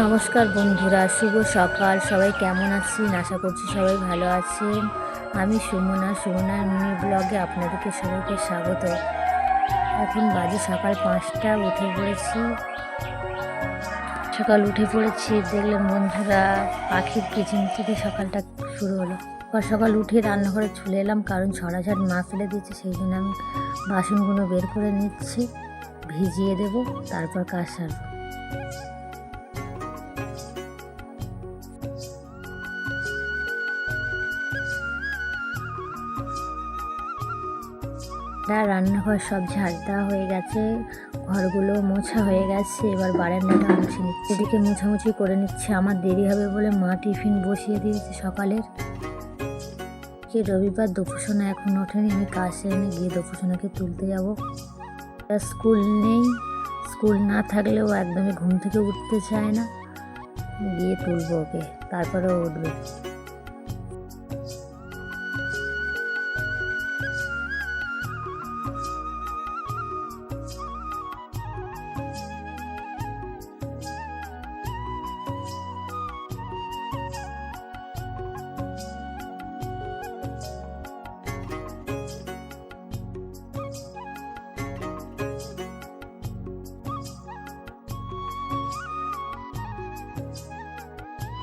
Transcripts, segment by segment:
নমস্কার বন্ধুরা, শুভ সকাল। সবাই কেমন আছেন? আশা করছি সবাই ভালো আছেন। আমি সুমনা সুমনার মিনি ব্লগে আপনাদেরকে সবাইকে স্বাগত। এখন বাজে সকাল পাঁচটা, উঠে পড়েছি। সকাল উঠে পড়েছি, দেখলেন বন্ধুরা, পাখির কিচেন থেকে সকালটা শুরু হলো। সকাল সকাল উঠে রান্নাঘরে চলে এলাম, কারণ ছড়াঝাট মা ফেলে দিয়েছে, সেই জন্য আমি বাসনগুলো বের করে নিচ্ছি, ভিজিয়ে দেবো, তারপর কাজ সারবো। আর রান্নাঘর সব ঝাড় দেওয়া হয়ে গেছে, ঘরগুলো মোছা হয়ে গেছে, এবার বারান্দাটা মুছে নিচ্ছে। এদিকে মুছামুছি করে নিচ্ছে, আমার দেরি হবে বলে মা টিফিন বসিয়ে দিয়েছে সকালের। কি রবিবার দুপুরসোনা এখন ওঠেনি, আমি কাজ সেরে গিয়ে দুপুরসোনাকে তুলতে যাব। স্কুল নেই, স্কুল না থাকলেও একদমই ঘুম থেকে উঠতে চায় না। গিয়ে তুলবো ওকে, তারপরেও উঠবে।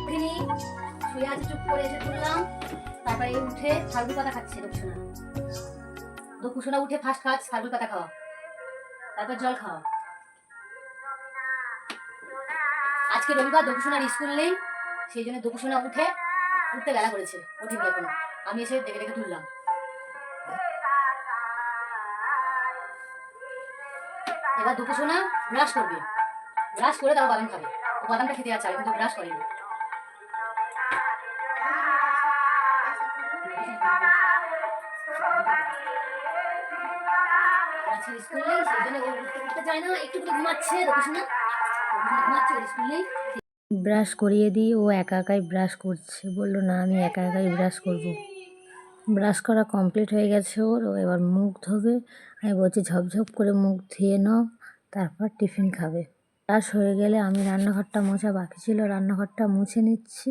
উঠিনি শুয়ে আছে চুপ করে এসে তুললাম, তারপরে উঠে ফাল্গুন পাতা খাচ্ছে দক্ষিণা দক্ষিণা উঠে ফার্স্ট কাজ ফাল্গুন পাতা খাওয়া। তারপর জল খাওয়া। আজকে রবিবার দক্ষিণার স্কুল নেই, সেই জন্য দক্ষিণা উঠে উঠতে বেলা করেছে ওঠেনি এখনও। আমি এসে দেখে দেখে তুললাম। এবার দুপুরসোনা ব্রাশ করবে। ব্রাশ করে তারপর বাদাম খাবে। বাদামটা খেতে যাচ্ছে কিন্তু ব্রাশ করেনি। ব্রাশ করিয়ে দিই, ও একা একাই ব্রাশ করছে। বলল, না, আমি একা একাই ব্রাশ করব। ব্রাশ করা কমপ্লিট হয়ে গেছে ওর, ও এবার মুখ ধোবে। আমি বলছি ঝপঝপ করে মুখ ধুয়ে নাও, তারপর টিফিন খাবে। ব্রাশ হয়ে গেলে আমি রান্নাঘরটা মোছা, বাকি ছিল রান্নাঘরটা মুছে নিচ্ছি।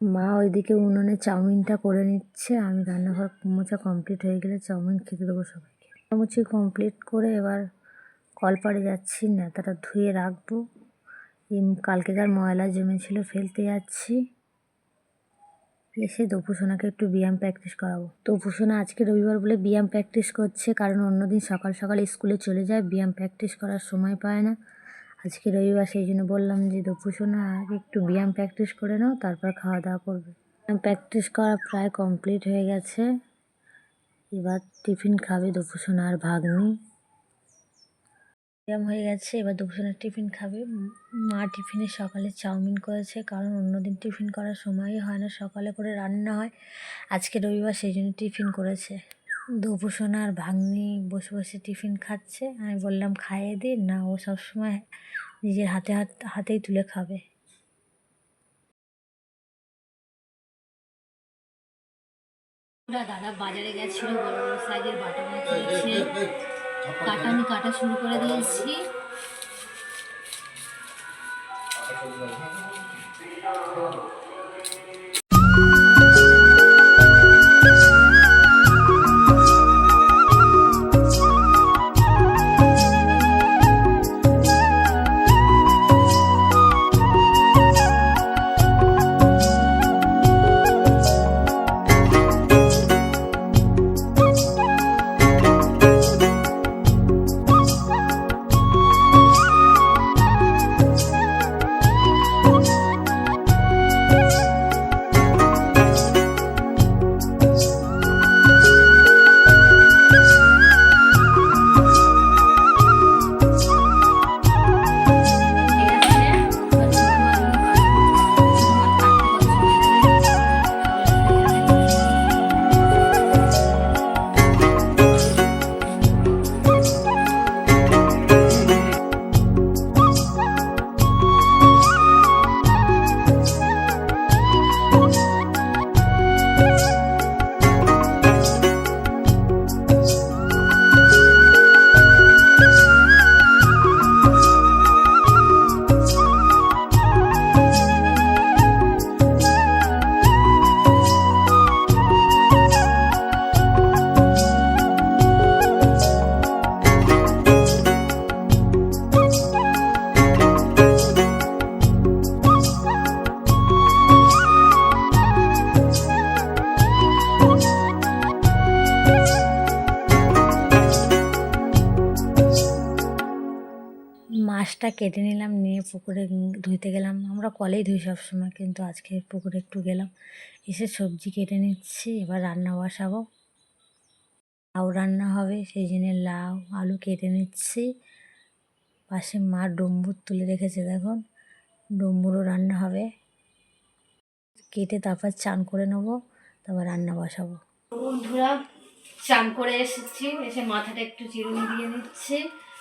মা ওইদিকে উনুনে চাউমিনটা করে নিচ্ছে। আমি রান্নাঘর মোছা কমপ্লিট হয়ে গেলে চাউমিন খেতে দেবো সবাইকে। মুছি কমপ্লিট করে এবার কলপাড়ে যাচ্ছি, নেতাটা ধুয়ে রাখব। কালকেকার ময়লা জমেছিল, ফেলতে যাচ্ছি। এসে দপুসোনাকে একটু ব্যায়াম প্র্যাকটিস করাবো। দপুসোনা আজকে রবিবার বলে ব্যায়াম প্র্যাকটিস করছে, কারণ অন্যদিন সকাল সকাল স্কুলে চলে যায়, ব্যায়াম প্র্যাকটিস করার সময় পায় না। আজকে রবিবার সেই জন্য বললাম যে দপুসোনা আগে একটু ব্যায়াম প্র্যাকটিস করে নাও, তারপর খাওয়া দাওয়া করবে। প্র্যাকটিস করা প্রায় কমপ্লিট হয়ে গেছে। এবার টিফিন খাবে দপুসোনা আর ভাগ্নি। ব্যায়াম হয়ে গেছে, এবার দুপুরের টিফিন খাবে। মা টিফিনে সকালে চাউমিন করেছে, কারণ অন্যদিন টিফিন করার সময়ই হয় না, সকালে করে রান্না হয়। আজকে রবিবার সেই জন্য টিফিন করেছে। দুপুসোনা আর ভাগ্নি বসে বসে টিফিন খাচ্ছে। আমি বললাম, খাইয়ে দিই না ও সবসময় নিজের হাতে হাত, হাতেই তুলে খাবে। দাদা বাজারে গেছিল বড় বড় সাইজের বাটা মাছ কাটা আমি কাটা শুরু করে দিয়েছি। মাছটা কেটে নিলাম, নিয়ে পুকুরে ধুইতে গেলাম। আমরা কলেই ধুই সবসময়, কিন্তু আজকে পুকুরে একটু গেলাম। এসে সবজি কেটে নিচ্ছি, এবার রান্না বসাবো। লাউ রান্না হবে, সেই জন্য লাউ, আলু কেটে নিচ্ছি। পাশে মা ডম্বুর তুলে রেখেছে, দেখুন। ডম্বুরও রান্না হবে। কেটে তারপর চান করে নেব, তারপর রান্না বসাবো। বন্ধুরা, চান করে এসেছি। এসে মাথাটা একটু চিরুনি দিয়ে নিচ্ছি।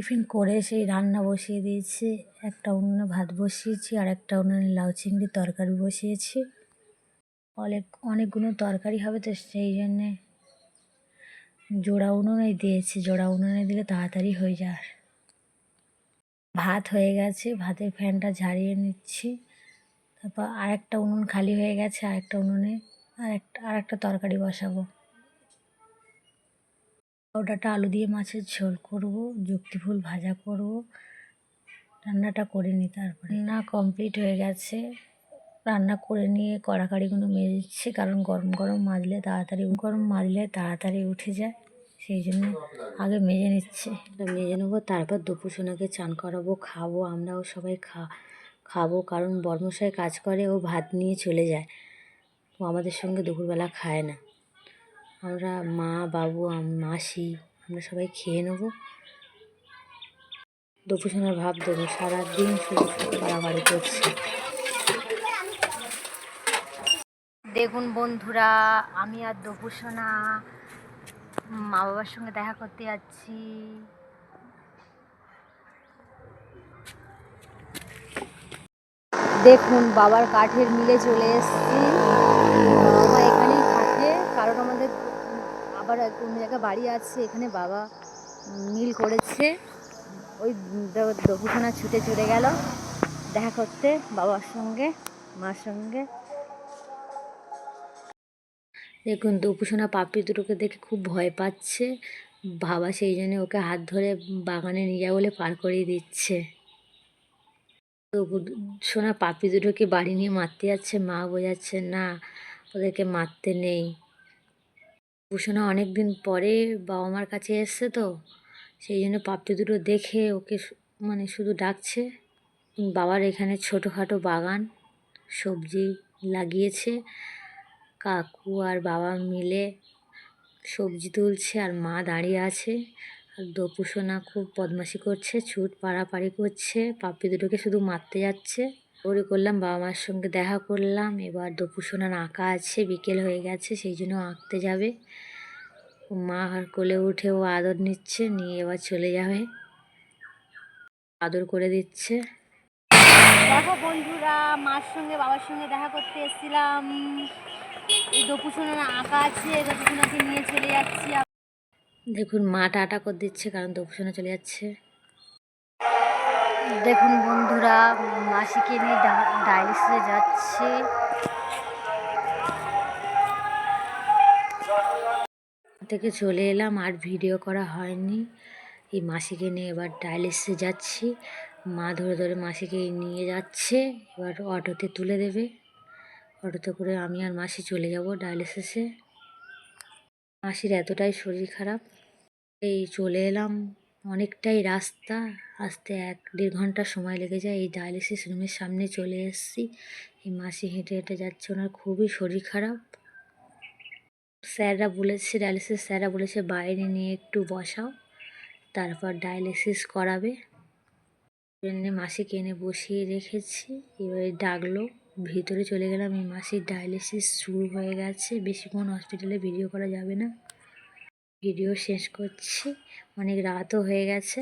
টিফিন করে সেই রান্না বসিয়ে দিয়েছি। একটা উনুনে ভাত বসিয়েছি আর একটা উনুনে লাউ চিংড়ির তরকারি বসিয়েছি। অনেক, অনেকগুলো তরকারি হবে তো সেই জন্যে জোড়া উনুনে দিয়েছি। জোড়া উনুনে দিলে তাড়াতাড়ি হয়ে যায়। ভাত হয়ে গেছে, ভাতের ফ্যানটা ঝাড়িয়ে নিচ্ছি। তারপর আরেকটা উনুন খালি হয়ে গেছে, আরেকটা উনুনে আর একটা আর একটা তরকারি বসাবো। ওটাটা আলু দিয়ে মাছের ঝোল করব, যুক্তি ফুল ভাজা করব, রান্নাটা করে নিই তারপরে। রান্না কমপ্লিট হয়ে গেছে। রান্না করে নিয়ে কড়াকাড়িগুলো মেজে দিচ্ছি কারণ গরম গরম মাজলে তাড়াতাড়ি গরম মাজলে তাড়াতাড়ি উঠে যায়, সেই জন্য আগে মেজে নিচ্ছে। মেজে নেব, তারপর দুপুর সোনাকে চান করাবো, খাব, আমরাও সবাই খা খাব, কারণ বর্মশাই কাজ করে, ও ভাত নিয়ে চলে যায়। ও আমাদের সঙ্গে দুপুরবেলা খায় না। আমরা মা, বাবু মাসি, আমরা সবাই খেয়ে নেব। দুপুরসোনার ভাব দেবো, সারাদিন শুধু বাড়াবাড়ি করছে। দেখুন বন্ধুরা, আমি আর দুপুরসোনা মা বাবার সঙ্গে দেখা করতে যাচ্ছি। দেখুন, বাবার কাঠের মিলে চলে এসেছি। বাবা এখানেই থাকে, কারণ আমাদের আবার এক অন্য জায়গায় বাড়ি আছে, এখানে বাবা মিল করেছে। ওই দপুখানা ছুটে চলে গেল। দেখা করতে বাবার সঙ্গে, মার সঙ্গে। দেখুন দুপুসোনা পাপি দুটোকে দেখে খুব ভয় পাচ্ছে। বাবা সেই জন্য ওকে হাত ধরে বাগানে নিয়ে যাবে বলে পার করিয়ে দিচ্ছে। সোনা পাপি দুটোকে বাড়ি নিয়ে মারতে যাচ্ছে, মা বোঝাচ্ছে, না, ওদেরকে মারতে নেই। ভূষণা অনেক দিন পরে বাবা মার কাছে এসছে তো, সেই জন্য পাপড়ি দুটো দেখে ওকে মানে শুধু ডাকছে। বাবার এখানে ছোটোখাটো বাগান, সবজি লাগিয়েছে। কাকু আর বাবা মিলে সবজি তুলছে আর মা দাঁড়িয়ে আছে। আর দপুসোনা খুব বদমাশি করছে ছুট পাড়াপাড়ি করছে পাপ্পি দুটোকে শুধু মারতে যাচ্ছে। ওরে করলাম বাবা মার সঙ্গে দেখা করলাম। এবার দপুসোনার আঁকা আছে বিকেল হয়ে গেছে সেই জন্য আঁকতে যাবে। মা আর কোলে উঠে ও আদর নিচ্ছে নিয়ে এবার চলে যাবে। আদর করে দিচ্ছে। দেখো বন্ধুরা মার সঙ্গে বাবার সঙ্গে দেখা করতে এসেছিলাম। এই দপুসোনা আঁকা আছে দপুসোনাকে নিয়ে চলে যাচ্ছি। দেখুন মা টাটা করে দিচ্ছে কারণ দপুসোনা চলে যাচ্ছে। দেখুন বন্ধুরা, মাসিকে নিয়ে ডায়ালিসিসে যাচ্ছে। থেকে চলে এলাম, আর ভিডিও করা হয়নি। এই মাসিকে নিয়ে এবার ডায়ালিসিসে যাচ্ছি। মা ধরে ধরে মাসিকে নিয়ে যাচ্ছে, এবার অটোতে তুলে দেবে। অটোতে করে আমি আর মাসি চলে যাব ডায়ালিসিসে মাসির এতটাই শরীর খারাপ। এই চলে এলাম। অনেকটাই রাস্তা, আসতে এক দেড় ঘণ্টা সময় লেগে যায়। এই ডায়ালিসিস রুমের সামনে চলে এসেছি। এই মাসি হেঁটে হেঁটে যাচ্ছে, ওনার খুবই শরীর খারাপ। স্যাররা বলেছে, ডায়ালিসিস স্যাররা বলেছে, বাইরে নিয়ে একটু বসাও, তারপর ডায়ালিসিস করাবে। জন্য মাসিকে এনে বসিয়ে রেখেছি, এবারে ডাকলো, ভিতরে চলে গেলাম। এই মাসির ডায়ালিসিস শুরু হয়ে গেছে। বেশিক্ষণ হসপিটালে ভিডিও করা যাবে না। ভিডিও শেষ করছি। অনেক রাতও হয়ে গেছে।